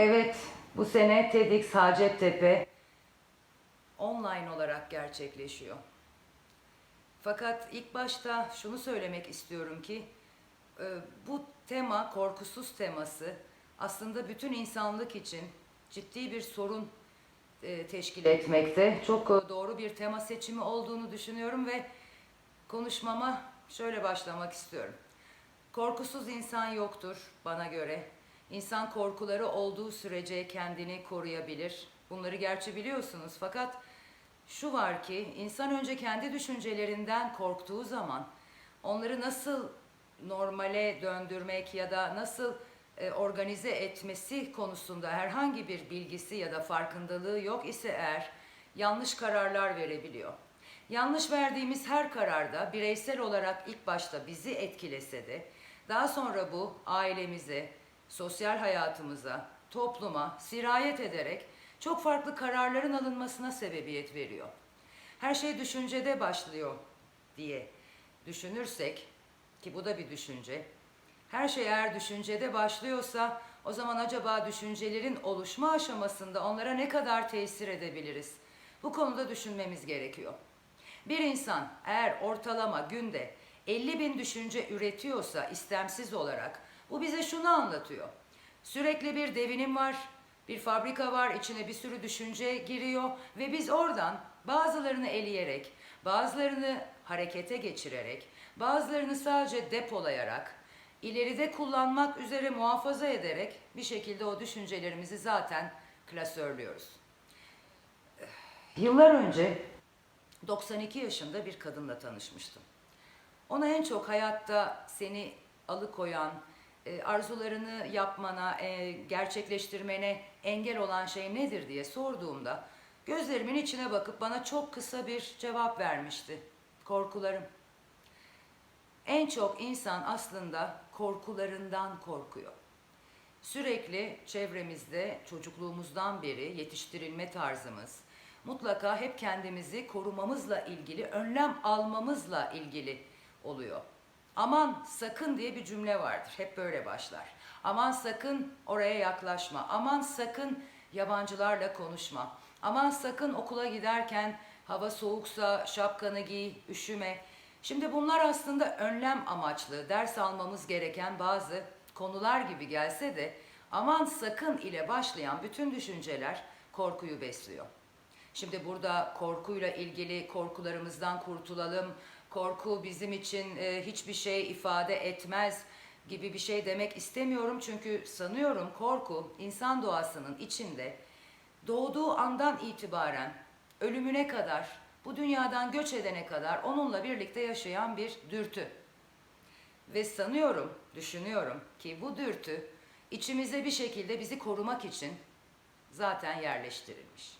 Evet, bu sene TEDx Hacettepe online olarak gerçekleşiyor. Fakat ilk başta şunu söylemek istiyorum ki e, bu tema, korkusuz teması aslında bütün insanlık için ciddi bir sorun e, teşkil etmekte. Çok doğru bir tema seçimi olduğunu düşünüyorum ve konuşmama şöyle başlamak istiyorum. Korkusuz insan yoktur bana göre. İnsan korkuları olduğu sürece kendini koruyabilir. Bunları gerçi biliyorsunuz fakat şu var ki insan önce kendi düşüncelerinden korktuğu zaman onları nasıl normale döndürmek ya da nasıl e, organize etmesi konusunda herhangi bir bilgisi ya da farkındalığı yok ise eğer yanlış kararlar verebiliyor. Yanlış verdiğimiz her kararda bireysel olarak ilk başta bizi etkilese de daha sonra bu ailemize, sosyal hayatımıza, topluma sirayet ederek çok farklı kararların alınmasına sebebiyet veriyor. Her şey düşüncede başlıyor diye düşünürsek ki bu da bir düşünce. Her şey eğer düşüncede başlıyorsa o zaman acaba düşüncelerin oluşma aşamasında onlara ne kadar tesir edebiliriz? Bu konuda düşünmemiz gerekiyor. Bir insan eğer ortalama günde 50 bin düşünce üretiyorsa istemsiz olarak bu bize şunu anlatıyor. Sürekli bir devinim var, bir fabrika var, içine bir sürü düşünce giriyor ve biz oradan bazılarını eleyerek, bazılarını harekete geçirerek, bazılarını sadece depolayarak, ileride kullanmak üzere muhafaza ederek bir şekilde o düşüncelerimizi zaten klasörlüyoruz. Yıllar önce 92 yaşında bir kadınla tanışmıştım. Ona en çok hayatta seni alıkoyan, arzularını yapmana, e, gerçekleştirmene engel olan şey nedir diye sorduğumda gözlerimin içine bakıp bana çok kısa bir cevap vermişti. Korkularım. En çok insan aslında korkularından korkuyor. Sürekli çevremizde çocukluğumuzdan beri yetiştirilme tarzımız mutlaka hep kendimizi korumamızla ilgili, önlem almamızla ilgili oluyor. Aman sakın diye bir cümle vardır. Hep böyle başlar. Aman sakın oraya yaklaşma. Aman sakın yabancılarla konuşma. Aman sakın okula giderken hava soğuksa şapkanı giy, üşüme. Şimdi bunlar aslında önlem amaçlı, ders almamız gereken bazı konular gibi gelse de aman sakın ile başlayan bütün düşünceler korkuyu besliyor. Şimdi burada korkuyla ilgili korkularımızdan kurtulalım, korku bizim için e, hiçbir şey ifade etmez gibi bir şey demek istemiyorum. Çünkü sanıyorum korku insan doğasının içinde doğduğu andan itibaren ölümüne kadar, bu dünyadan göç edene kadar onunla birlikte yaşayan bir dürtü. Ve sanıyorum, düşünüyorum ki bu dürtü içimize bir şekilde bizi korumak için zaten yerleştirilmiş.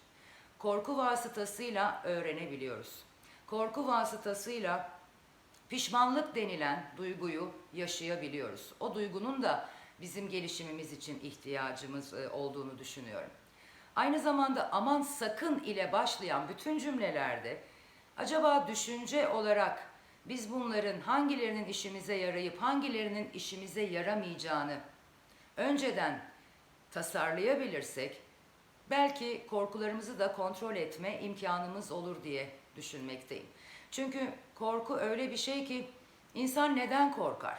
Korku vasıtasıyla öğrenebiliyoruz. Korku vasıtasıyla pişmanlık denilen duyguyu yaşayabiliyoruz. O duygunun da bizim gelişimimiz için ihtiyacımız e, olduğunu düşünüyorum. Aynı zamanda aman sakın ile başlayan bütün cümlelerde acaba düşünce olarak biz bunların hangilerinin işimize yarayıp hangilerinin işimize yaramayacağını önceden tasarlayabilirsek belki korkularımızı da kontrol etme imkanımız olur diye düşünmekteyim. Çünkü korku öyle bir şey ki insan neden korkar?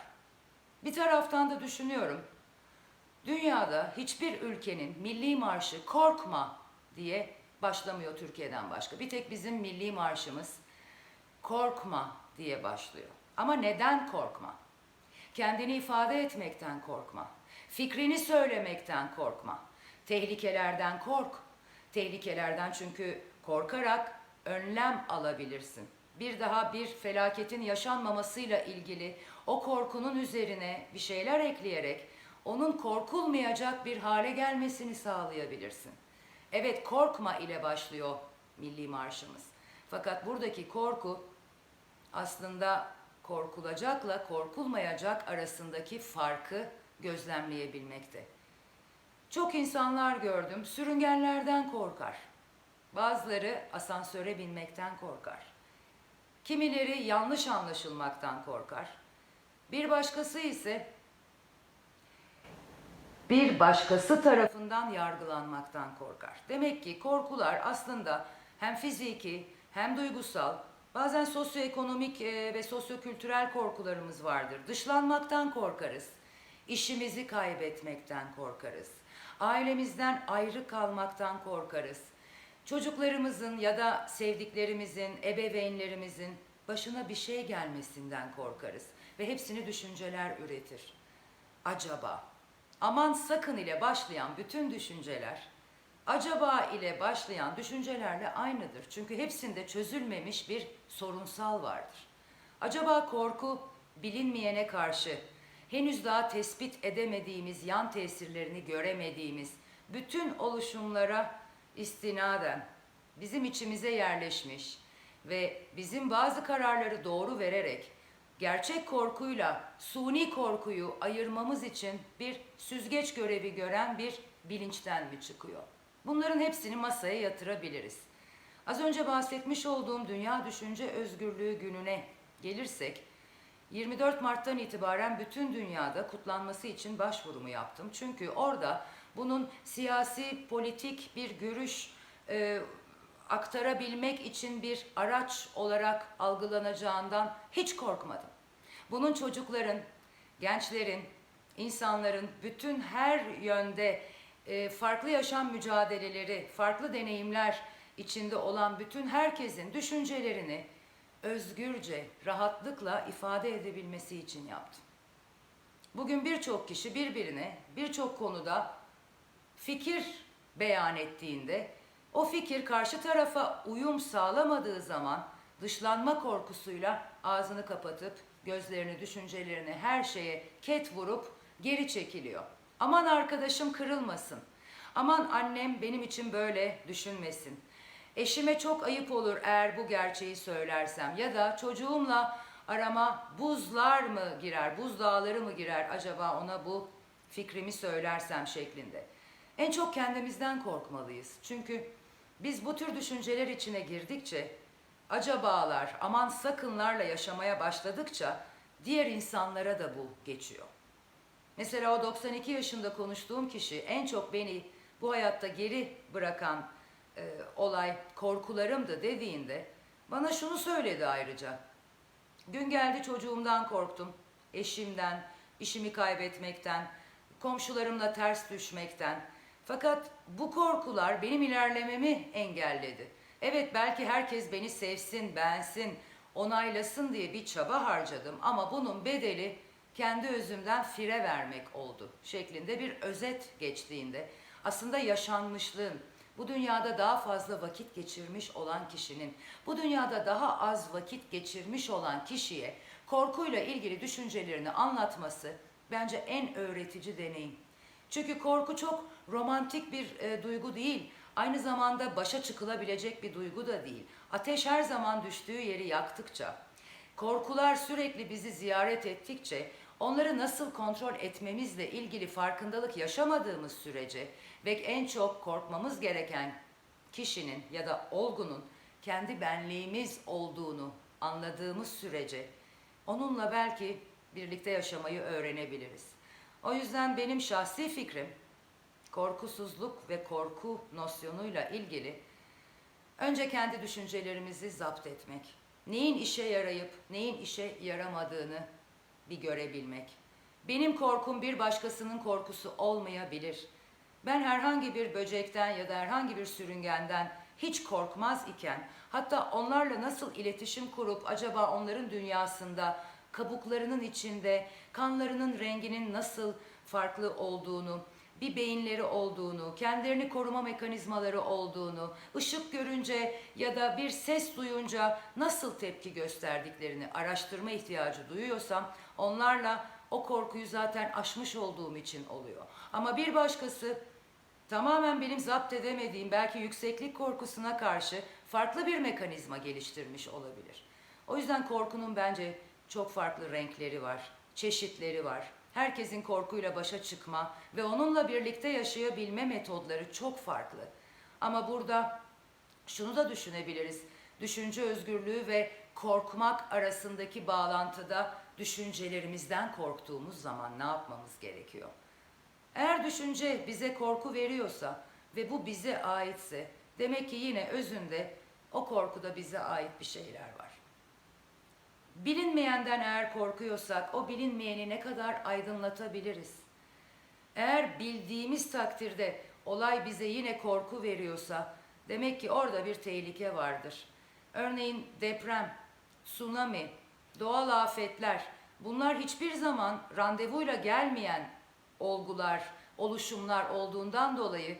Bir taraftan da düşünüyorum. Dünyada hiçbir ülkenin milli marşı korkma diye başlamıyor Türkiye'den başka. Bir tek bizim milli marşımız korkma diye başlıyor. Ama neden korkma? Kendini ifade etmekten korkma. Fikrini söylemekten korkma. Tehlikelerden kork. Tehlikelerden çünkü korkarak önlem alabilirsin. Bir daha bir felaketin yaşanmamasıyla ilgili o korkunun üzerine bir şeyler ekleyerek onun korkulmayacak bir hale gelmesini sağlayabilirsin. Evet korkma ile başlıyor milli marşımız. Fakat buradaki korku aslında korkulacakla korkulmayacak arasındaki farkı gözlemleyebilmekte. Çok insanlar gördüm sürüngenlerden korkar. Bazıları asansöre binmekten korkar. Kimileri yanlış anlaşılmaktan korkar. Bir başkası ise bir başkası tarafından yargılanmaktan korkar. Demek ki korkular aslında hem fiziki hem duygusal, bazen sosyoekonomik e, ve sosyokültürel korkularımız vardır. Dışlanmaktan korkarız. İşimizi kaybetmekten korkarız. Ailemizden ayrı kalmaktan korkarız. Çocuklarımızın ya da sevdiklerimizin, ebeveynlerimizin başına bir şey gelmesinden korkarız ve hepsini düşünceler üretir. Acaba, aman sakın ile başlayan bütün düşünceler, acaba ile başlayan düşüncelerle aynıdır. Çünkü hepsinde çözülmemiş bir sorunsal vardır. Acaba korku bilinmeyene karşı henüz daha tespit edemediğimiz yan tesirlerini göremediğimiz bütün oluşumlara istinaden bizim içimize yerleşmiş ve bizim bazı kararları doğru vererek gerçek korkuyla suni korkuyu ayırmamız için bir süzgeç görevi gören bir bilinçten mi çıkıyor? Bunların hepsini masaya yatırabiliriz. Az önce bahsetmiş olduğum Dünya Düşünce Özgürlüğü gününe gelirsek 24 Mart'tan itibaren bütün dünyada kutlanması için başvurumu yaptım. Çünkü orada bunun siyasi, politik bir görüş e, aktarabilmek için bir araç olarak algılanacağından hiç korkmadım. Bunun çocukların, gençlerin, insanların bütün her yönde e, farklı yaşam mücadeleleri, farklı deneyimler içinde olan bütün herkesin düşüncelerini özgürce, rahatlıkla ifade edebilmesi için yaptım. Bugün birçok kişi birbirine birçok konuda fikir beyan ettiğinde o fikir karşı tarafa uyum sağlamadığı zaman dışlanma korkusuyla ağzını kapatıp gözlerini, düşüncelerini her şeye ket vurup geri çekiliyor. Aman arkadaşım kırılmasın. Aman annem benim için böyle düşünmesin. Eşime çok ayıp olur eğer bu gerçeği söylersem ya da çocuğumla arama buzlar mı girer, buz dağları mı girer acaba ona bu fikrimi söylersem şeklinde. En çok kendimizden korkmalıyız. Çünkü biz bu tür düşünceler içine girdikçe acabalar, aman sakınlarla yaşamaya başladıkça diğer insanlara da bu geçiyor. Mesela o 92 yaşında konuştuğum kişi en çok beni bu hayatta geri bırakan e, olay korkularımdı dediğinde bana şunu söyledi ayrıca. Gün geldi çocuğumdan korktum, eşimden, işimi kaybetmekten, komşularımla ters düşmekten. Fakat bu korkular benim ilerlememi engelledi. Evet belki herkes beni sevsin, beğensin, onaylasın diye bir çaba harcadım ama bunun bedeli kendi özümden fire vermek oldu şeklinde bir özet geçtiğinde aslında yaşanmışlığın bu dünyada daha fazla vakit geçirmiş olan kişinin bu dünyada daha az vakit geçirmiş olan kişiye korkuyla ilgili düşüncelerini anlatması bence en öğretici deneyim. Çünkü korku çok romantik bir e, duygu değil. Aynı zamanda başa çıkılabilecek bir duygu da değil. Ateş her zaman düştüğü yeri yaktıkça, korkular sürekli bizi ziyaret ettikçe onları nasıl kontrol etmemizle ilgili farkındalık yaşamadığımız sürece ve en çok korkmamız gereken kişinin ya da olgunun kendi benliğimiz olduğunu anladığımız sürece onunla belki birlikte yaşamayı öğrenebiliriz. O yüzden benim şahsi fikrim korkusuzluk ve korku nosyonuyla ilgili önce kendi düşüncelerimizi zapt etmek. Neyin işe yarayıp neyin işe yaramadığını bir görebilmek. Benim korkum bir başkasının korkusu olmayabilir. Ben herhangi bir böcekten ya da herhangi bir sürüngenden hiç korkmaz iken hatta onlarla nasıl iletişim kurup acaba onların dünyasında kabuklarının içinde kanlarının renginin nasıl farklı olduğunu, bir beyinleri olduğunu, kendilerini koruma mekanizmaları olduğunu, ışık görünce ya da bir ses duyunca nasıl tepki gösterdiklerini araştırma ihtiyacı duyuyorsam onlarla o korkuyu zaten aşmış olduğum için oluyor. Ama bir başkası tamamen benim zapt edemediğim belki yükseklik korkusuna karşı farklı bir mekanizma geliştirmiş olabilir. O yüzden korkunun bence çok farklı renkleri var, çeşitleri var. Herkesin korkuyla başa çıkma ve onunla birlikte yaşayabilme metodları çok farklı. Ama burada şunu da düşünebiliriz. Düşünce özgürlüğü ve korkmak arasındaki bağlantıda düşüncelerimizden korktuğumuz zaman ne yapmamız gerekiyor? Eğer düşünce bize korku veriyorsa ve bu bize aitse demek ki yine özünde o korkuda bize ait bir şeyler var. Bilinmeyenden eğer korkuyorsak o bilinmeyeni ne kadar aydınlatabiliriz? Eğer bildiğimiz takdirde olay bize yine korku veriyorsa demek ki orada bir tehlike vardır. Örneğin deprem, tsunami, doğal afetler bunlar hiçbir zaman randevuyla gelmeyen olgular, oluşumlar olduğundan dolayı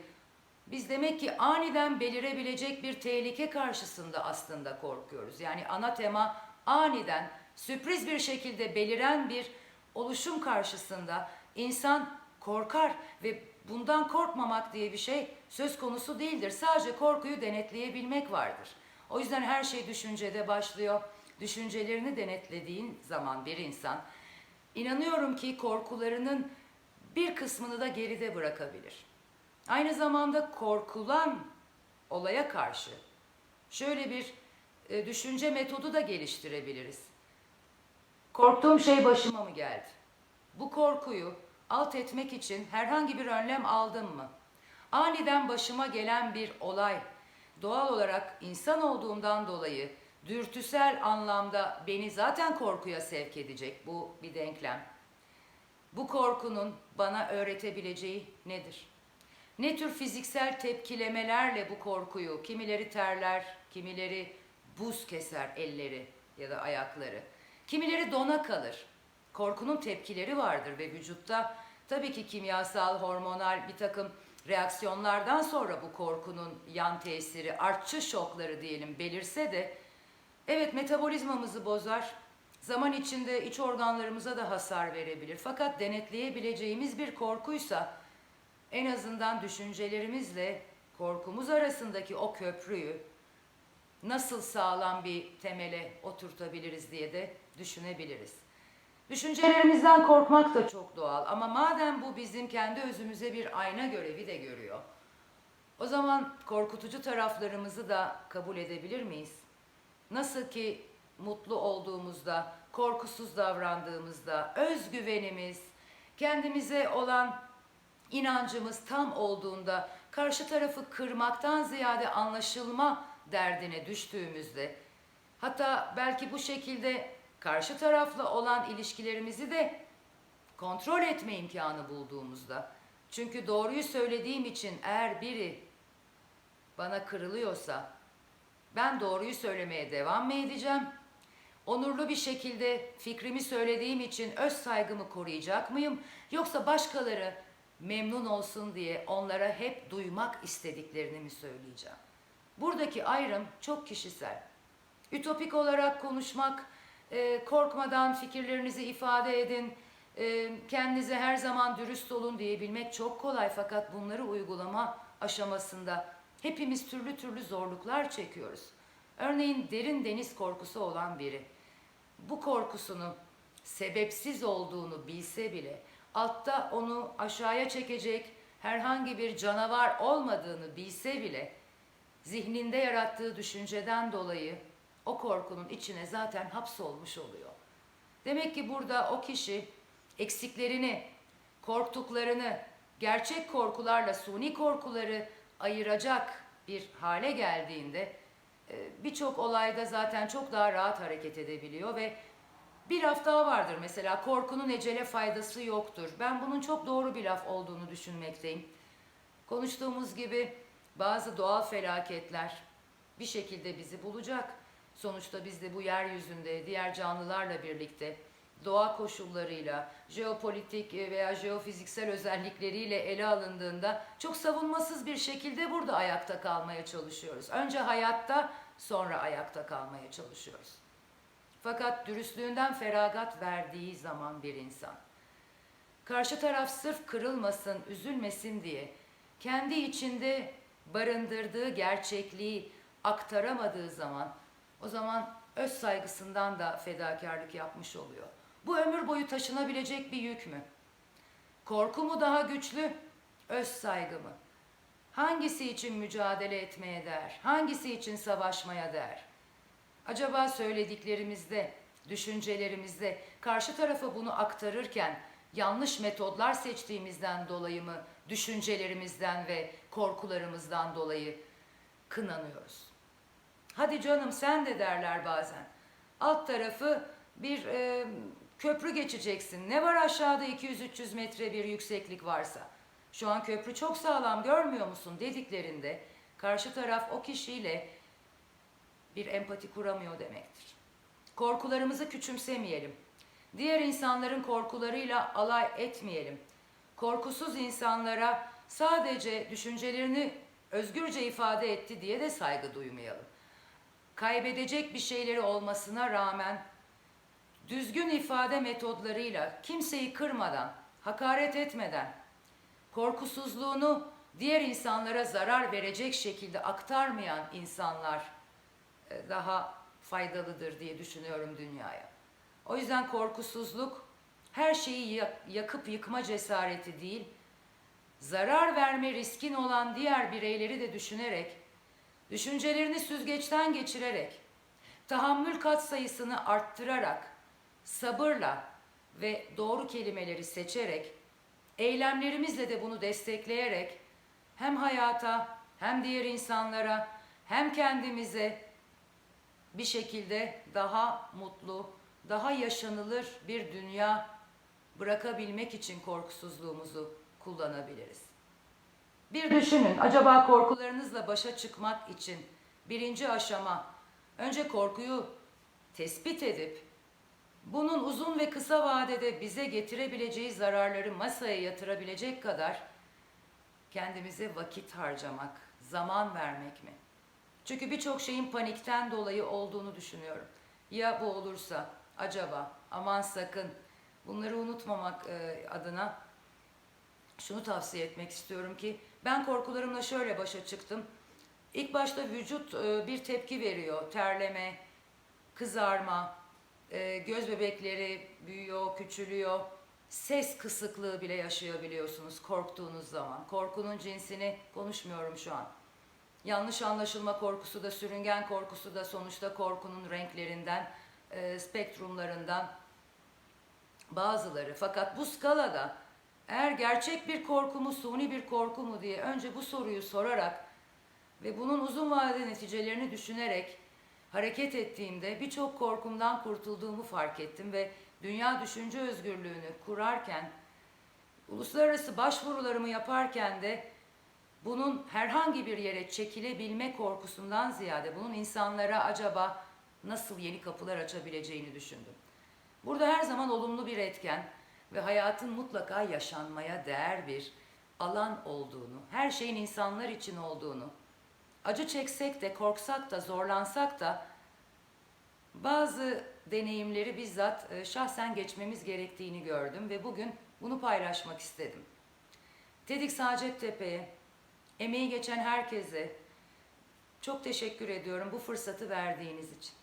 biz demek ki aniden belirebilecek bir tehlike karşısında aslında korkuyoruz. Yani ana tema aniden sürpriz bir şekilde beliren bir oluşum karşısında insan korkar ve bundan korkmamak diye bir şey söz konusu değildir. Sadece korkuyu denetleyebilmek vardır. O yüzden her şey düşüncede başlıyor. Düşüncelerini denetlediğin zaman bir insan inanıyorum ki korkularının bir kısmını da geride bırakabilir. Aynı zamanda korkulan olaya karşı şöyle bir e, düşünce metodu da geliştirebiliriz. Korktuğum şey başıma mı geldi? Bu korkuyu alt etmek için herhangi bir önlem aldım mı? Aniden başıma gelen bir olay doğal olarak insan olduğumdan dolayı dürtüsel anlamda beni zaten korkuya sevk edecek bu bir denklem. Bu korkunun bana öğretebileceği nedir? Ne tür fiziksel tepkilemelerle bu korkuyu, kimileri terler, kimileri buz keser elleri ya da ayakları, kimileri dona kalır. Korkunun tepkileri vardır ve vücutta tabii ki kimyasal, hormonal bir takım reaksiyonlardan sonra bu korkunun yan tesiri, artçı şokları diyelim belirse de evet metabolizmamızı bozar, zaman içinde iç organlarımıza da hasar verebilir. Fakat denetleyebileceğimiz bir korkuysa en azından düşüncelerimizle korkumuz arasındaki o köprüyü nasıl sağlam bir temele oturtabiliriz diye de düşünebiliriz. Düşüncelerimizden korkmak da çok doğal ama madem bu bizim kendi özümüze bir ayna görevi de görüyor. O zaman korkutucu taraflarımızı da kabul edebilir miyiz? Nasıl ki mutlu olduğumuzda, korkusuz davrandığımızda, özgüvenimiz, kendimize olan inancımız tam olduğunda karşı tarafı kırmaktan ziyade anlaşılma derdine düştüğümüzde hatta belki bu şekilde karşı tarafla olan ilişkilerimizi de kontrol etme imkanı bulduğumuzda çünkü doğruyu söylediğim için eğer biri bana kırılıyorsa ben doğruyu söylemeye devam mı edeceğim? Onurlu bir şekilde fikrimi söylediğim için öz saygımı koruyacak mıyım? Yoksa başkaları memnun olsun diye onlara hep duymak istediklerini mi söyleyeceğim? Buradaki ayrım çok kişisel. Ütopik olarak konuşmak, e, korkmadan fikirlerinizi ifade edin, e, kendinize her zaman dürüst olun diyebilmek çok kolay fakat bunları uygulama aşamasında hepimiz türlü türlü zorluklar çekiyoruz. Örneğin derin deniz korkusu olan biri bu korkusunu sebepsiz olduğunu bilse bile altta onu aşağıya çekecek herhangi bir canavar olmadığını bilse bile zihninde yarattığı düşünceden dolayı o korkunun içine zaten hapsolmuş oluyor. Demek ki burada o kişi eksiklerini, korktuklarını, gerçek korkularla suni korkuları ayıracak bir hale geldiğinde birçok olayda zaten çok daha rahat hareket edebiliyor ve bir laf daha vardır mesela korkunun ecele faydası yoktur. Ben bunun çok doğru bir laf olduğunu düşünmekteyim. Konuştuğumuz gibi bazı doğal felaketler bir şekilde bizi bulacak. Sonuçta biz de bu yeryüzünde diğer canlılarla birlikte doğa koşullarıyla, jeopolitik veya jeofiziksel özellikleriyle ele alındığında çok savunmasız bir şekilde burada ayakta kalmaya çalışıyoruz. Önce hayatta, sonra ayakta kalmaya çalışıyoruz. Fakat dürüstlüğünden feragat verdiği zaman bir insan, karşı taraf sırf kırılmasın, üzülmesin diye kendi içinde barındırdığı gerçekliği aktaramadığı zaman o zaman öz saygısından da fedakarlık yapmış oluyor. Bu ömür boyu taşınabilecek bir yük mü? Korku mu daha güçlü, öz saygı mı? Hangisi için mücadele etmeye değer? Hangisi için savaşmaya değer? Acaba söylediklerimizde, düşüncelerimizde karşı tarafa bunu aktarırken yanlış metodlar seçtiğimizden dolayı mı, düşüncelerimizden ve korkularımızdan dolayı kınanıyoruz? Hadi canım sen de derler bazen. Alt tarafı bir e, köprü geçeceksin. Ne var aşağıda 200-300 metre bir yükseklik varsa? Şu an köprü çok sağlam görmüyor musun dediklerinde karşı taraf o kişiyle bir empati kuramıyor demektir. Korkularımızı küçümsemeyelim. Diğer insanların korkularıyla alay etmeyelim. Korkusuz insanlara sadece düşüncelerini özgürce ifade etti diye de saygı duymayalım. Kaybedecek bir şeyleri olmasına rağmen düzgün ifade metodlarıyla kimseyi kırmadan, hakaret etmeden, korkusuzluğunu diğer insanlara zarar verecek şekilde aktarmayan insanlar e, daha faydalıdır diye düşünüyorum dünyaya. O yüzden korkusuzluk her şeyi yak- yakıp yıkma cesareti değil, zarar verme riskin olan diğer bireyleri de düşünerek, düşüncelerini süzgeçten geçirerek, tahammül katsayısını arttırarak, sabırla ve doğru kelimeleri seçerek, eylemlerimizle de bunu destekleyerek hem hayata hem diğer insanlara hem kendimize bir şekilde daha mutlu, daha yaşanılır bir dünya bırakabilmek için korkusuzluğumuzu kullanabiliriz. Bir düşünün, acaba korkularınızla başa çıkmak için birinci aşama önce korkuyu tespit edip bunun uzun ve kısa vadede bize getirebileceği zararları masaya yatırabilecek kadar kendimize vakit harcamak, zaman vermek mi? Çünkü birçok şeyin panikten dolayı olduğunu düşünüyorum. Ya bu olursa acaba aman sakın bunları unutmamak e, adına şunu tavsiye etmek istiyorum ki ben korkularımla şöyle başa çıktım. İlk başta vücut e, bir tepki veriyor. Terleme, kızarma, e, göz bebekleri büyüyor, küçülüyor. Ses kısıklığı bile yaşayabiliyorsunuz korktuğunuz zaman. Korkunun cinsini konuşmuyorum şu an. Yanlış anlaşılma korkusu da, sürüngen korkusu da sonuçta korkunun renklerinden, e, spektrumlarından bazıları. Fakat bu skalada eğer gerçek bir korku mu, suni bir korku mu diye önce bu soruyu sorarak ve bunun uzun vadeli neticelerini düşünerek hareket ettiğimde birçok korkumdan kurtulduğumu fark ettim ve dünya düşünce özgürlüğünü kurarken, uluslararası başvurularımı yaparken de bunun herhangi bir yere çekilebilme korkusundan ziyade bunun insanlara acaba nasıl yeni kapılar açabileceğini düşündüm. Burada her zaman olumlu bir etken ve hayatın mutlaka yaşanmaya değer bir alan olduğunu, her şeyin insanlar için olduğunu, acı çeksek de, korksak da, zorlansak da bazı deneyimleri bizzat e, şahsen geçmemiz gerektiğini gördüm ve bugün bunu paylaşmak istedim. Tedik Sacettepe'ye, emeği geçen herkese çok teşekkür ediyorum bu fırsatı verdiğiniz için.